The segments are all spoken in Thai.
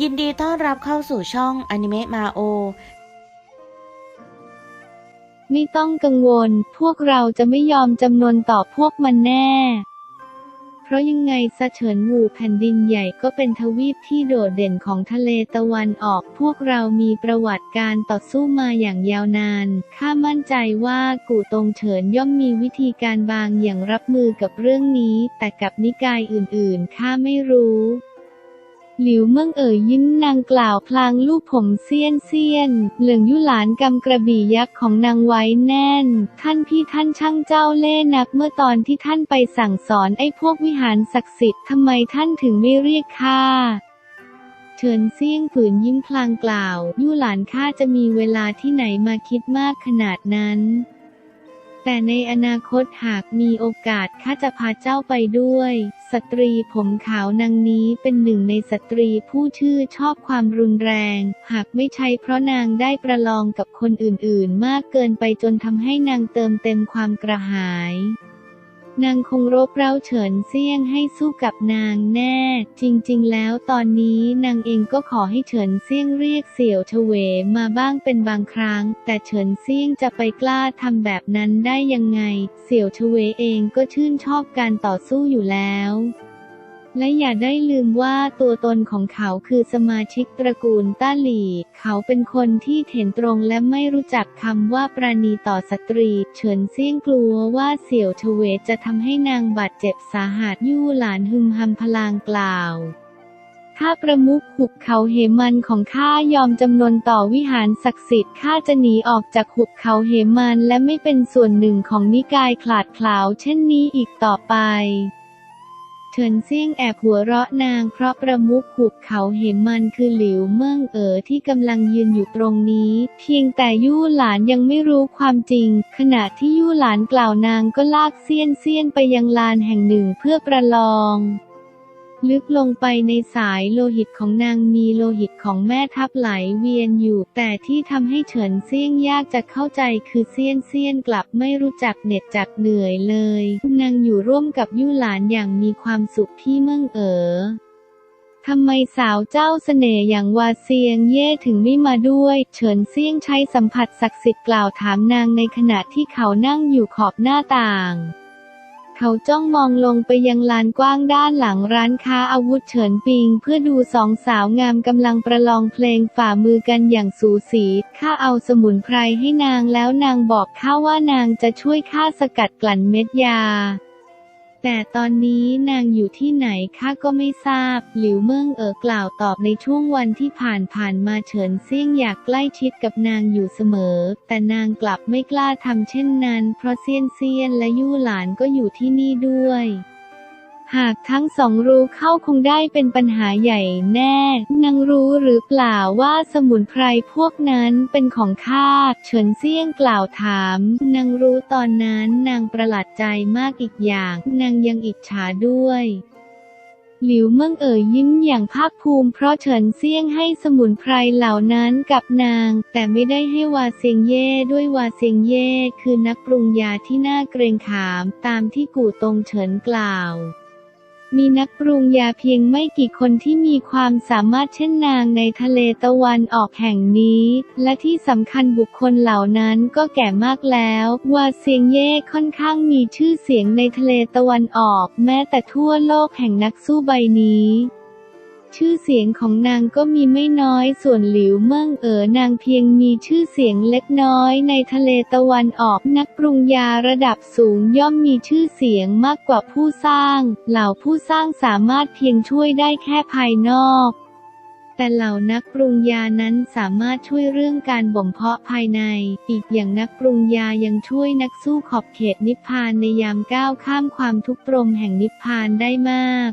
ยินดีต้อนรับเข้าสู่ช่องอนิเมะมาโอ ไม่ต้องกังวล พวกเราจะไม่ยอมจำนวนต่อพวกมันแน่ เพราะยังไงซะเฉินหวูแผ่นดินใหญ่ก็เป็นทวีปที่โดดเด่นของทะเลตะวันออก พวกเรามีประวัติการต่อสู้มาอย่างยาวนาน ข้ามั่นใจว่ากูตงเฉินย่อมมีวิธีการบางอย่างรับมือกับเรื่องนี้ แต่กับนิกายอื่นๆ ข้าไม่รู้ หลิวเมืองเอ่ยยิ้มนางกล่าวพลางลูกผมเซียนเซียน เหลืองยุหลานกำกระบี่ยักษ์ของนางไว้แน่น ท่านพี่ท่านช่างเจ้าเล่ห์นักเมื่อตอนที่ท่านไปสั่งสอนไอ้พวกวิหารศักดิ์สิทธิ์ทำไมท่านถึงไม่เรียกข้าเฉินเซี่ยงฝืนยิ้มพลางกล่าวยู่หลานข้าจะมีเวลาที่ไหนมาคิดมากขนาดนั้น แต่ในอนาคตหากมีโอกาสข้าจะพาเจ้าไปด้วย สตรีผมขาวนางนี้เป็นหนึ่งในสตรีผู้ชื่อชอบความรุนแรง หากไม่ใช่เพราะนางได้ประลองกับคนอื่นๆ มากเกินไปจนทำให้นางเติมเต็มความกระหาย นางคงรบเร้าเฉินเซี่ยงให้สู้กับนางแน่ จริงๆ แล้วตอนนี้นางเองก็ขอให้เฉินเซี่ยงเรียกเสี่ยวเฉวมาบ้างเป็นบางครั้ง แต่เฉินเซี่ยงจะไปกล้าทำแบบนั้นได้ยังไง เสี่ยวเฉวเองก็ชื่นชอบการต่อสู้อยู่แล้ว และอย่าได้ลืมว่าตัวตนของเขาคือสมาชิกตระกูลต้าหลี เขาเป็นคนที่เถนตรงและไม่รู้จักคำว่าปราณีต่อสตรี เฉินเซี่ยงกลัวว่าเสี่ยวเฉวจะทำให้นางบาดเจ็บสาหัสยู่หลานหึมหำพลางกล่าวถ้าประมุขหุบเขาเหมันของข้ายอมจำนนต่อวิหารศักดิ์สิทธิ์ข้าจะหนีออกจากหุบเขาเหมันและไม่เป็นส่วนหนึ่งของนิกายขลาดขลาวเช่นนี้อีกต่อไป เฉินเซี่ยงแอบหัวเราะนางเพราะประมุขหุบเขาเหมันคือหลิวเมิ่งเอ๋อที่กำลังยืนอยู่ตรงนี้ เพียงแต่ยู่หลานยังไม่รู้ความจริง ขณะที่ยู่หลานกล่าวนางก็ลากเซียนเซียนไปยังลานแห่งหนึ่งเพื่อประลอง ลึกลงไปในสายโลหิตของนางมีโลหิตของแม่ทัพไหลเวียนอยู่ แต่ที่ทำให้เฉินเซียงยากจะเข้าใจคือเซียนเซียนกลับไม่รู้จักเหน็ดจักเหนื่อยเลย นางอยู่ร่วมกับยู่หลานอย่างมีความสุขที่เมืองเอ๋อทำไมสาวเจ้าเสน่ห์อย่างวาเซียงเย่ถึงไม่มาด้วย เฉินเซียงใช้สัมผัสศักดิ์สิทธิ์กล่าวถามนางในขณะที่เขานั่งอยู่ขอบหน้าต่าง เขาจ้องมองลงไปยังลานกว้างด้านหลังร้านค้าอาวุธเฉินปิง เพื่อดูสองสาวงามกำลังประลองเพลงฝ่ามือกันอย่างสูสี ข้าเอาสมุนไพรให้นางแล้วนางบอกข้าว่านางจะช่วยข้าสกัดกลั่นเม็ดยา แต่ตอนนี้นางอยู่ที่ไหนข้าก็ไม่ทราบ หลิวเมืองเอ๋อกล่าวตอบในช่วงวันที่ผ่านผ่านมาเฉินเซี่ยงอยากใกล้ชิดกับนางอยู่เสมอ แต่นางกลับไม่กล้าทำเช่นนั้น เพราะเซียนเซียนและยู่หลานก็อยู่ที่นี่ด้วย หากทั้งสองรู้เข้าคงได้เป็นปัญหาใหญ่แน่ นางรู้หรือเปล่าว่าสมุนไพรพวกนั้นเป็นของข้าเฉินเซี่ยงกล่าวถาม นางรู้ตอนนั้นนางประหลาดใจมากอีกอย่าง นางยังอิจฉาด้วยหลิวเมืองเอ๋ยยิ้มอย่างภาคภูมิเพราะเฉินเซี่ยงให้สมุนไพรเหล่านั้นกับนาง แต่ไม่ได้ให้วาเซียงเย่ด้วยวาเซียงเย่คือนักปรุงยาที่น่าเกรงขามตามที่กู่ตงเฉินกล่าว มีนักปรุงยาเพียงไม่กี่คนที่มีความสามารถเช่นนางในทะเลตะวันออกแห่งนี้ และที่สำคัญบุคคลเหล่านั้นก็แก่มากแล้ว วาเซียงเย่ค่อนข้างมีชื่อเสียงในทะเลตะวันออก แม้แต่ทั่วโลกแห่งนักสู้ใบนี้ ชื่อเสียงของนางก็มีไม่น้อยส่วนหลิวเมิ่งเอ๋อนางเพียงมีชื่อเสียงเล็กน้อยในทะเลตะวันออกนักปรุงยาระดับสูงย่อมมีชื่อเสียงมากกว่าผู้สร้าง เหล่าผู้สร้างสามารถเพียงช่วยได้แค่ภายนอกแต่เหล่านักปรุงยานั้นสามารถช่วยเรื่องการบ่มเพาะภายใน อีกอย่างนักปรุงยายังช่วยนักสู้ขอบเขตนิพพานในยามก้าวข้ามความทุกข์ตรมแห่งนิพพานได้มาก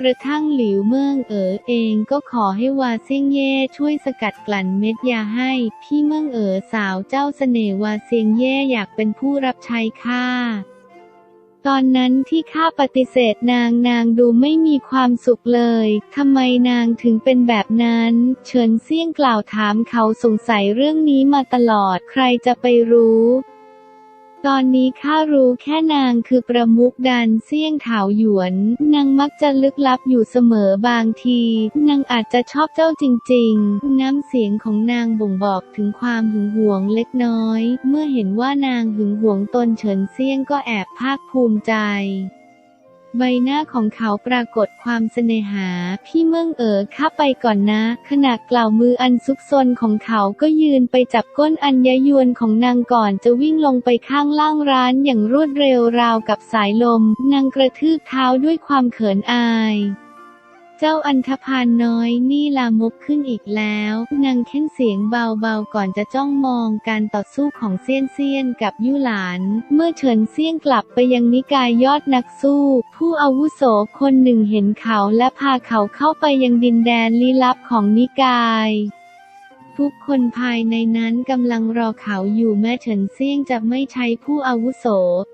กระทั่งหลิวเมืองเอ๋อเองก็ขอให้วาเซียงเย่ช่วยสกัดกลั่นเม็ดยาให้ พี่เมืองเอ๋อสาวเจ้าเสน่ห์วาเซียงเย่อยากเป็นผู้รับใช้ข้าตอนนั้นที่ข้าปฏิเสธนางนางดูไม่มีความสุขเลย ทำไมนางถึงเป็นแบบนั้น เฉินเซี่ยงกล่าวถามเขาสงสัยเรื่องนี้มาตลอด ใครจะไปรู้ ตอนนี้ข้ารู้แค่นางคือประมุกดันเซี่ยงถาวหยวน นางมักจะลึกลับอยู่เสมอบางที นางอาจจะชอบเจ้าจริง ๆ น้ำเสียงของนางบ่งบอกถึงความหึงหวงเล็กน้อย เมื่อเห็นว่านางหึงหวงตนเฉินเซี่ยงก็แอบภาคภูมิใจ ใบหน้าของเขาปรากฏความเสน่หา พี่เมืองเอ๋อข้าไปก่อนนะ ขณะกล่าวมืออันซุกซนของเขาก็ยืนไปจับก้นอัญญยวนของนางก่อนจะวิ่งลงไปข้างล่างร้านอย่างรวดเร็วราวกับสายลม นางกระทืบเท้าด้วยความเขินอาย เจ้าอันธพาลน้อยนี่ลามกขึ้นอีกแล้ว นางเค้นเสียงเบาๆก่อนจะจ้องมองการต่อสู้ของเซียนเซียนกับยู่หลาน เมื่อเฉินเซียนกลับไปยังนิกายยอดนักสู้ ผู้อาวุโสคนหนึ่งเห็นเขาและพาเขาเข้าไปยังดินแดนลี้ลับของนิกาย ทุกคนภายในนั้นกำลังรอเขาอยู่แม้เฉินเซี่ยงจะไม่ใช้ผู้อาวุโส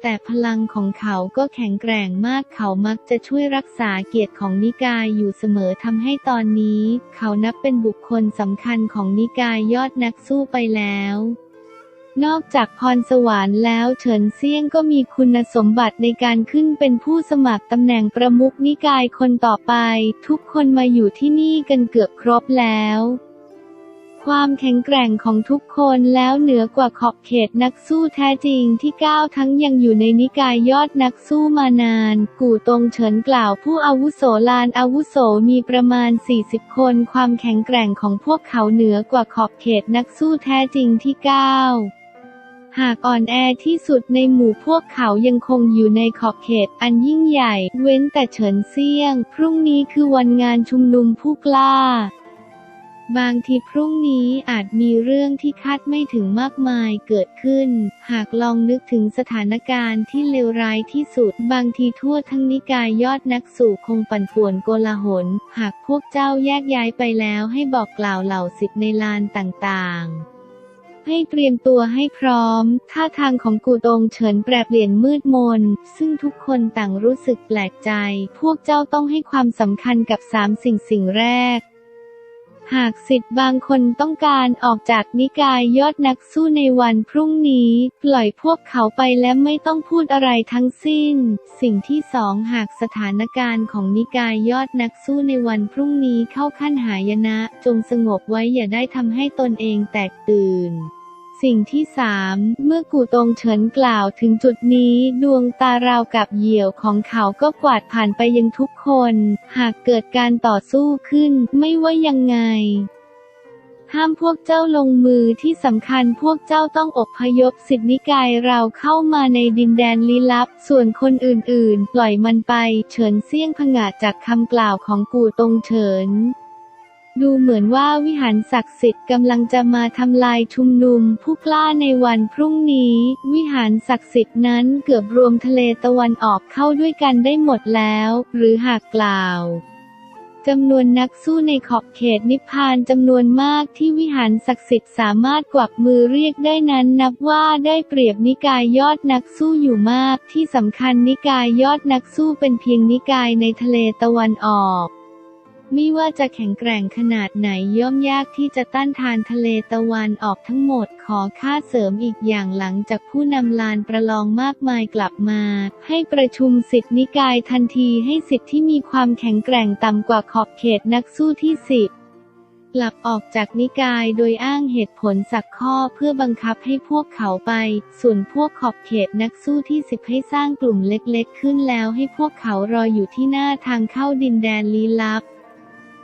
แต่พลังของเขาก็แข็งแกร่งมากเขามักจะช่วยรักษาเกียรติของนิกายอยู่เสมอทำให้ตอนนี้ เขานับเป็นบุคคลสำคัญของนิกายยอดนักสู้ไปแล้วนอกจากพรสวรรค์แล้วเฉินเซี่ยงก็มีคุณสมบัติในการขึ้นเป็นผู้สมัครตำแหน่งประมุขนิกายคนต่อไป ทุกคนมาอยู่ที่นี่กันเกือบครบแล้ว ความแข็งแกร่งของทุกคนแล้วเหนือกว่าขอบเขตนักสู้แท้จริงที่ก้าวทั้งยังอยู่ในนิกายยอดนักสู้มานาน กู่ตงเฉินกล่าวผู้อาวุโสลานอาวุโสมีประมาณ 40 คน ความแข็งแกร่งของพวกเขาเหนือกว่าขอบเขตนักสู้แท้จริงที่ก้าวหากอ่อนแอที่สุดในหมู่พวกเขายังคงอยู่ในขอบเขตอันยิ่งใหญ่ เว้นแต่เฉินเซี่ยง พรุ่งนี้คือวันงานชุมนุมผู้กล้า บางทีพรุ่งนี้อาจมีเรื่องที่คาดไม่ถึงมากมายเกิดขึ้น หากลองนึกถึงสถานการณ์ที่เลวร้ายที่สุด บางทีทั่วทั้งนิกายยอดนักสู่คงปั่นป่วนโกลาหล หากพวกเจ้าแยกย้ายไปแล้วให้บอกกล่าวเหล่าสิทธิ์ในลานต่างๆให้เตรียมตัวให้พร้อม ท่าทางของกูตงเฉินแปรเปลี่ยนมืดมน ซึ่งทุกคนต่างรู้สึกแปลกใจ พวกเจ้าต้องให้ความสำคัญกับสามสิ่งสิ่งแรก หากสิทธิ์บางคนต้องการออกจากนิกายยอดนักสู้ในวันพรุ่งนี้ ปล่อยพวกเขาไปและไม่ต้องพูดอะไรทั้งสิ้น สิ่งที่สองหากสถานการณ์ของนิกายยอดนักสู้ในวันพรุ่งนี้เข้าขั้นหายนะ จงสงบไว้อย่าได้ทำให้ตนเองแตกตื่น สิ่งที่สามเมื่อกูตงเฉินกล่าวถึงจุดนี้ดวงตาราวกับเหยี่ยวของเขาก็กวาดผ่านไปยังทุกคน หากเกิดการต่อสู้ขึ้นไม่ว่ายังไงห้ามพวกเจ้าลงมือที่สำคัญพวกเจ้าต้องอบพยพสิทธินิกายเราเข้ามาในดินแดนลี้ลับ ส่วนคนอื่นๆ ปล่อยมันไป เฉินเซี่ยงผงาดจากคำกล่าวของกูตงเฉิน ดูเหมือนว่าวิหารศักดิ์สิทธิ์กำลังจะมาทำลายชุมนุมผู้กล้าในวันพรุ่งนี้ วิหารศักดิ์สิทธิ์นั้นเกือบรวมทะเลตะวันออกเข้าด้วยกันได้หมดแล้ว หรือหากกล่าวจำนวนนักสู้ในขอบเขตนิพพานจำนวนมากที่วิหารศักดิ์สิทธิ์สามารถกวักมือเรียกได้นั้นนับว่าได้เปรียบนิกายยอดนักสู้อยู่มากที่สำคัญนิกายยอดนักสู้เป็นเพียงนิกายในทะเลตะวันออก ไม่ว่าจะแข็งแกร่งขนาดไหนย่อมยากที่จะต้านทานทะเลตะวันออกทั้งหมดขอค่าเสริมอีกอย่างหลังจากผู้นำลานประลองมากมายกลับมา ให้ประชุมสิทธินิกายทันทีให้สิทธิที่มีความแข็งแกร่งต่ำกว่าขอบเขตนักสู้ที่สิบกลับออกจากนิกายโดยอ้างเหตุผลสักข้อเพื่อบังคับให้พวกเขาไป ส่วนพวกขอบเขตนักสู้ที่สิบให้สร้างกลุ่มเล็กๆ ขึ้นแล้วให้พวกเขารออยู่ที่หน้าทางเข้าดินแดนลี้ลับ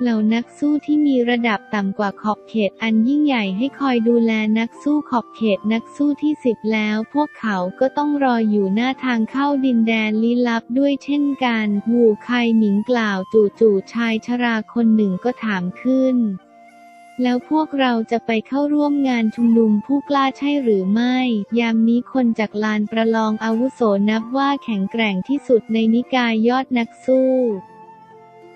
เหล่านักสู้ที่มีระดับต่ำกว่าขอบเขตอันยิ่งใหญ่ให้คอยดูแลนักสู้ขอบเขตนักสู้ที่สิบแล้ว พวกเขาก็ต้องรออยู่หน้าทางเข้าดินแดนลี้ลับด้วยเช่นกันวูไคหมิงกล่าวจู่ๆชายชราคนหนึ่งก็ถามขึ้นแล้วพวกเราจะไปเข้าร่วมงานชุมนุมผู้กล้าใช่หรือไม่ ยามนี้คนจากลานประลองอาวุโสนับว่าแข็งแกร่งที่สุดในนิกายยอดนักสู้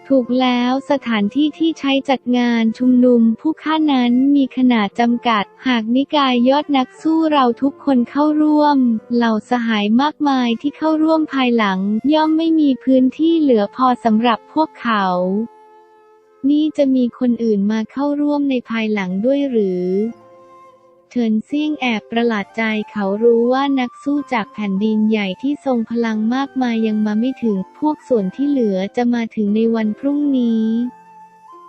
ถูกแล้วสถานที่ที่ใช้จัดงานชุมนุมผู้ฆ่านั้นมีขนาดจำกัด หากนิกายยอดนักสู้เราทุกคนเข้าร่วม เหล่าสหายมากมายที่เข้าร่วมภายหลัง ย่อมไม่มีพื้นที่เหลือพอสำหรับพวกเขา นี่จะมีคนอื่นมาเข้าร่วมในภายหลังด้วยหรือ เฉินเซี่ยงแอบประหลาดใจเขารู้ว่านักสู้จากแผ่นดินใหญ่ที่ทรงพลังมากมายยังมาไม่ถึง พวกส่วนที่เหลือจะมาถึงในวันพรุ่งนี้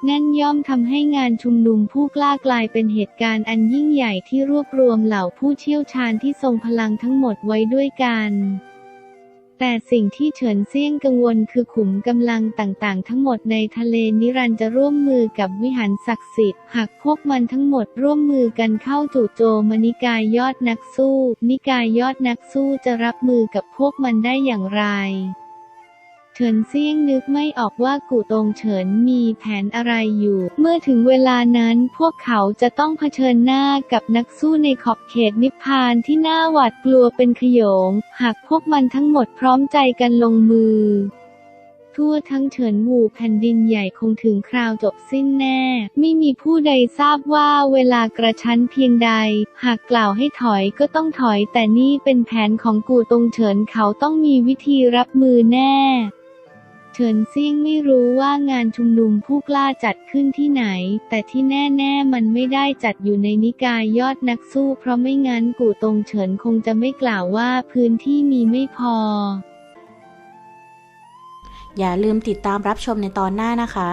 นั่นย่อมทำให้งานชุมนุมผู้กล้ากลายเป็นเหตุการณ์อันยิ่งใหญ่ที่รวบรวมเหล่าผู้เชี่ยวชาญที่ทรงพลังทั้งหมดไว้ด้วยกัน แต่สิ่งที่เฉินเซี่ยงกังวลคือขุมกำลังต่างๆ ทั้งหมดในทะเลนิรันจะร่วมมือกับวิหารศักดิ์สิทธิ์หากพวกมันทั้งหมดร่วมมือกันเข้าจู่โจมนิกายยอดนักสู้ นิกายยอดนักสู้จะรับมือกับพวกมันได้อย่างไร เฉินเซี่ยงนึกไม่ออกว่ากูตงเฉินมีแผนอะไรอยู่ เมื่อถึงเวลานั้นพวกเขาจะต้องเผชิญหน้ากับนักสู้ในขอบเขตนิพพานที่น่าหวาดกลัวเป็นขโยง หากพวกมันทั้งหมดพร้อมใจกันลงมือ ทั่วทั้งเฉินหูแผ่นดินใหญ่คงถึงคราวจบสิ้นแน่ ไม่มีผู้ใดทราบว่าเวลากระชั้นเพียงใด หากกล่าวให้ถอยก็ต้องถอยแต่นี่เป็นแผนของกูตงเฉินเขาต้องมีวิธีรับมือแน่ เฉินซิ่งไม่รู้ว่างานชุมนุมผู้กล้าจัดขึ้นที่ไหน แต่ที่แน่ๆมันไม่ได้จัดอยู่ในนิกายยอดนักสู้ เพราะไม่งั้นกูตงเฉินคงจะไม่กล่าวว่าพื้นที่มีไม่พอ อย่าลืมติดตามรับชมในตอนหน้านะคะ